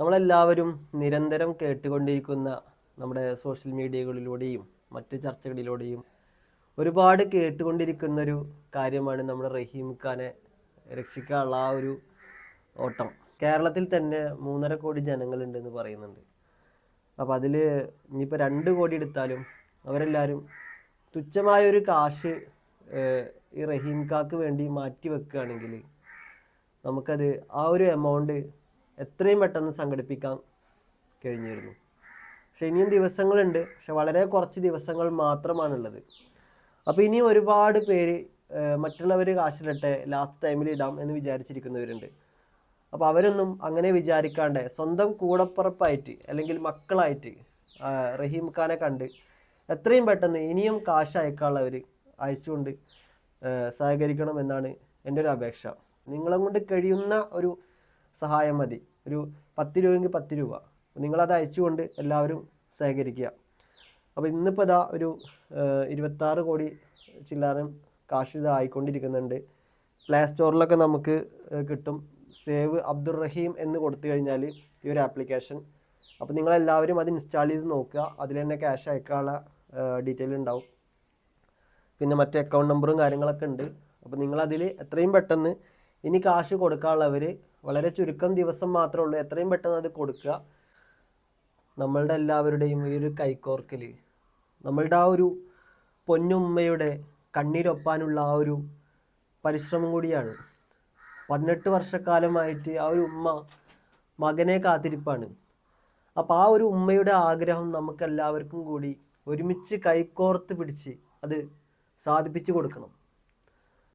നമ്മളെല്ലാവരും നിരന്തരം കേട്ടുകൊണ്ടിരിക്കുന്ന നമ്മുടെ സോഷ്യൽ മീഡിയകളിലൂടെയും മറ്റ് ചർച്ചകളിലൂടെയും ഒരുപാട് കേട്ടുകൊണ്ടിരിക്കുന്ന ഒരു കാര്യമാണ് നമ്മുടെ റഹീം ഖാനെ രക്ഷിക്കാനുള്ള ആ ഒരു ഓട്ടം. കേരളത്തിൽ തന്നെ മൂന്നര കോടി ജനങ്ങളുണ്ടെന്ന് പറയുന്നുണ്ട്. അപ്പോൾ അതിൽ ഇനിയിപ്പോൾ രണ്ട് കോടി എടുത്താലും അവരെല്ലാവരും തുച്ഛമായൊരു കാശ് ഈ റഹീം ഖാക്ക് വേണ്ടി മാറ്റി വെക്കുകയാണെങ്കിൽ നമുക്കത് ആ ഒരു എമൗണ്ട് എത്രയും പെട്ടെന്ന് സംഘടിപ്പിക്കാൻ കഴിഞ്ഞിരുന്നു. പക്ഷെ ഇനിയും ദിവസങ്ങളുണ്ട്. പക്ഷെ വളരെ കുറച്ച് ദിവസങ്ങൾ മാത്രമാണുള്ളത്. അപ്പോൾ ഇനിയും ഒരുപാട് പേര് മറ്റുള്ളവർ കാശിലിട്ടെ ലാസ്റ്റ് ടൈമിൽ ഇടാം എന്ന് വിചാരിച്ചിരിക്കുന്നവരുണ്ട്. അപ്പോൾ അവരൊന്നും അങ്ങനെ വിചാരിക്കാണ്ട് സ്വന്തം കൂടപ്പുറപ്പായിട്ട് അല്ലെങ്കിൽ മക്കളായിട്ട് റഹീം ഖാനെ കണ്ട് എത്രയും പെട്ടെന്ന് ഇനിയും കാശ് അയക്കാനുള്ളവർ അയച്ചുകൊണ്ട് സഹകരിക്കണം എന്നാണ് എന്റെ ഒരു അപേക്ഷ. നിങ്ങളെ കൊണ്ട് കഴിയുന്ന ഒരു സഹായം മതി. ഒരു പത്ത് രൂപയെങ്കിൽ പത്ത് രൂപ നിങ്ങളത് അയച്ചുകൊണ്ട് എല്ലാവരും സഹകരിക്കുക. അപ്പോൾ ഇന്നിപ്പോൾ ഇതാ ഒരു ഇരുപത്താറ് കോടി ചില്ലാറും കാശ് ഇത് ആയിക്കൊണ്ടിരിക്കുന്നുണ്ട്. പ്ലേ സ്റ്റോറിലൊക്കെ നമുക്ക് കിട്ടും. സേവ് അബ്ദുറഹീം എന്ന് കൊടുത്തു കഴിഞ്ഞാൽ ഈ ഒരു ആപ്ലിക്കേഷൻ. അപ്പോൾ നിങ്ങളെല്ലാവരും അത് ഇൻസ്റ്റാൾ ചെയ്ത് നോക്കുക. അതിൽ തന്നെ ക്യാഷ് അയക്കാനുള്ള ഡീറ്റെയിൽ ഉണ്ടാവും. പിന്നെ മറ്റേ അക്കൗണ്ട് നമ്പറും കാര്യങ്ങളൊക്കെ ഉണ്ട്. അപ്പോൾ നിങ്ങളതിൽ എത്രയും പെട്ടെന്ന് ഇനി കാശ് കൊടുക്കാനുള്ളവർ വളരെ ചുരുക്കം ദിവസം മാത്രമേ ഉള്ളൂ. എത്രയും പെട്ടെന്ന് അത് കൊടുക്കുക. നമ്മളുടെ എല്ലാവരുടെയും ഈ ഒരു കൈക്കോർക്കൽ നമ്മളുടെ ആ ഒരു പൊന്നുമ്മയുടെ കണ്ണീരൊപ്പാനുള്ള ആ ഒരു പരിശ്രമം കൂടിയാണ്. പതിനെട്ട് വർഷക്കാലമായിട്ട് ആ ഒരു ഉമ്മ മകനെ കാത്തിരിപ്പാണ്. അപ്പോൾ ആ ഒരു ഉമ്മയുടെ ആഗ്രഹം നമുക്കെല്ലാവർക്കും കൂടി ഒരുമിച്ച് കൈക്കോർത്ത് പിടിച്ച് അത് സാധിപ്പിച്ചു കൊടുക്കണം.